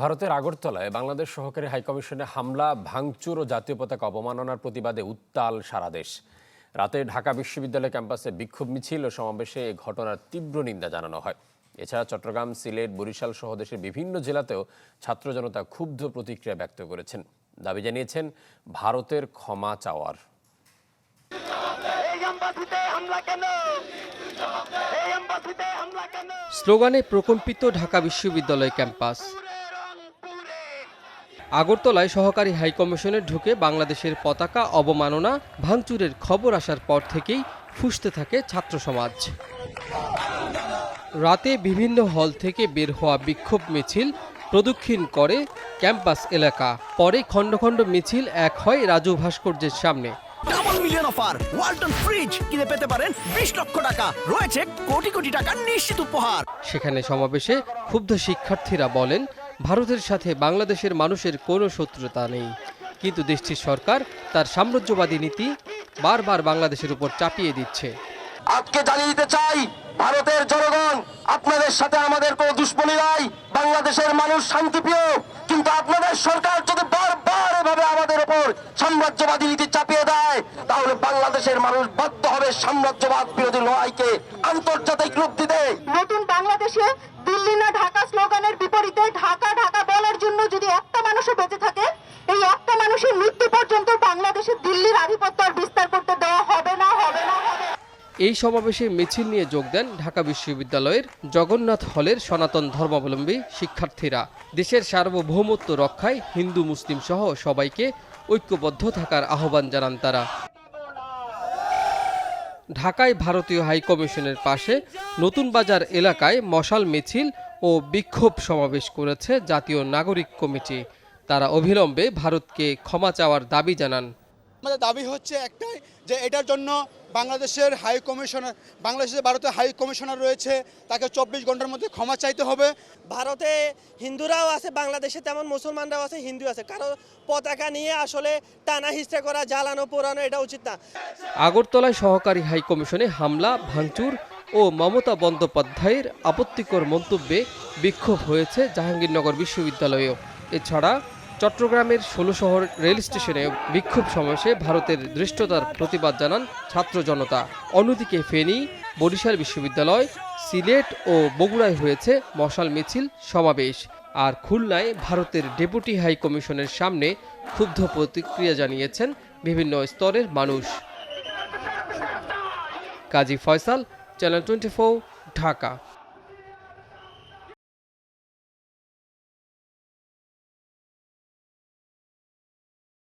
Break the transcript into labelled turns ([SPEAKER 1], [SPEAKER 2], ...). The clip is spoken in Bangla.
[SPEAKER 1] ভারতের আগরতলায় বাংলাদেশ সহকারী হাইকমিশনে হামলা ভাঙচুর ও জাতীয় পতাকা অবমাননার প্রতিবাদে উত্তাল সারা দেশ। রাতে ঢাকা বিশ্ববিদ্যালয় ক্যাম্পাসে বিক্ষোভ মিছিল ও সমাবেশে এ ঘটনার তীব্র নিন্দা জানানো হয়। এছাড়া চট্টগ্রাম সিলেট বরিশাল সহ দেশের বিভিন্ন জেলাতেও ছাত্র জনতা ক্ষুব্ধ প্রতিক্রিয়া ব্যক্ত করেছেন। দাবি জানিয়েছেন ভারতের ক্ষমা চাওয়ার।
[SPEAKER 2] স্লোগানে প্রকম্পিত ঢাকা বিশ্ববিদ্যালয় ক্যাম্পাস। আগরতলায় সহকারী হাইকমিশনে ঢুকে বাংলাদেশের পতাকা অবমাননা ভাঙচুরের খবর আসার পর থেকেই ফুসতে থাকে ছাত্র সমাজ। রাতে বিভিন্ন হল থেকে বের হওয়া বিক্ষোভ মিছিল প্রদক্ষিণ করে ক্যাম্পাস এলাকা। পরে খণ্ড খণ্ড মিছিল এক হয় রাজু ভাস্কর্যের সামনে।
[SPEAKER 3] Double million offer Walton fridge কিনে পেতে পারেন বিশ লক্ষ টাকা। রয়েছে কোটি কোটি টাকার নিশ্চিত উপহার।
[SPEAKER 2] সেখানে সমাবেশে ক্ষুব্ধ শিক্ষার্থীরা বলেন ভারতের সাথে বাংলাদেশের মানুষের কোনো শত্রুতা নেই। কিন্তু দেশটির সরকার তার সাম্রাজ্যবাদী নীতি বারবার বাংলাদেশের উপর চাপিয়ে দিচ্ছে।
[SPEAKER 4] আজকে জানিয়ে দিতে চাই ভারতের জনগণ আপনাদের সাথে আমাদের কোনো দুশ্মনী নাই। বাংলাদেশের মানুষ শান্তিপ্রিয় কিন্তু আপনাদের সরকার যদি বারবার এভাবে আমাদের উপর সাম্রাজ্যবাদী নীতি চাপিয়ে দেয় তাহলে বাংলাদেশের মানুষ বাধ্য হবে সাম্রাজ্যবাদ বিরোধী লড়াইকে আন্তর্জাতিক রূপ দিতে।
[SPEAKER 5] নতুন বাংলাদেশে দিল্লি না ঢাকা স্লোগানের বিপরীতে ঢাকা ঢাকা বলার জন্য যদি একটা মানুষও বেঁচে থাকে এই একটা মানুষের মৃত্যু পর্যন্ত বাংলাদেশে দিল্লির আধিপত্য আর বিস্তার করতে দেওয়া হবে না হবে না
[SPEAKER 2] এই সমাবেশে মিছিল নিয়ে যোগ দেন ঢাকা বিশ্ববিদ্যালয়ের জগন্নাথ হলের সনাতন ধর্মাবলম্বী শিক্ষার্থীরা। দেশের সার্বভৌমত্ব রক্ষায় হিন্দু, মুসলিম সহ সবাইকে ঐক্যবদ্ধ থাকার আহ্বান জানান তারা। ঢাকায় ভারতীয় হাইকমিশনের পাশে নতুন বাজার এলাকায় মশাল মিছিল ও বিক্ষোভ সমাবেশ করেছে জাতীয় নাগরিক কমিটি। তারা অবিলম্বে ভারতকে ক্ষমা চাওয়ার দাবি জানান।
[SPEAKER 6] আমাদের দাবি হচ্ছে একটাই যে এটার জন্য বাংলাদেশের হাই কমিশনার বাংলাদেশের ভারতের হাই কমিশনার রয়েছে তাকে চব্বিশ ঘণ্টার মধ্যে ক্ষমা চাইতে হবে।
[SPEAKER 7] ভারতে হিন্দুরাও আছে বাংলাদেশে তেমন মুসলমানরাও আছে হিন্দু আছে। কারও পতাকা নিয়ে আসলে টানা হিস্ট্রা করা জ্বালানো পোড়ানো এটা উচিত না।
[SPEAKER 2] আগরতলায় সহকারী হাইকমিশনে হামলা ভাঙচুর ও মমতা বন্দ্যোপাধ্যায়ের আপত্তিকর মন্তব্যে বিক্ষোভ হয়েছে জাহাঙ্গীরনগর বিশ্ববিদ্যালয়েও। এছাড়া চট্টগ্রামের ষোলো শহর রেল স্টেশনে বিক্ষোভ সমাবেশে ভারতের দৃষ্টতার প্রতিবাদ জানান ছাত্র জনতা। অন্যদিকে ফেনী, বরিশাল বিশ্ববিদ্যালয়, সিলেট ও বগুড়ায় হয়েছে মশাল মিছিল সমাবেশ। আর খুলনায় ভারতের ডেপুটি হাই কমিশনের সামনে ক্ষুব্ধ প্রতিক্রিয়া জানিয়েছেন বিভিন্ন স্তরের মানুষ। Kazi Faisal, channel twenty Dhaka.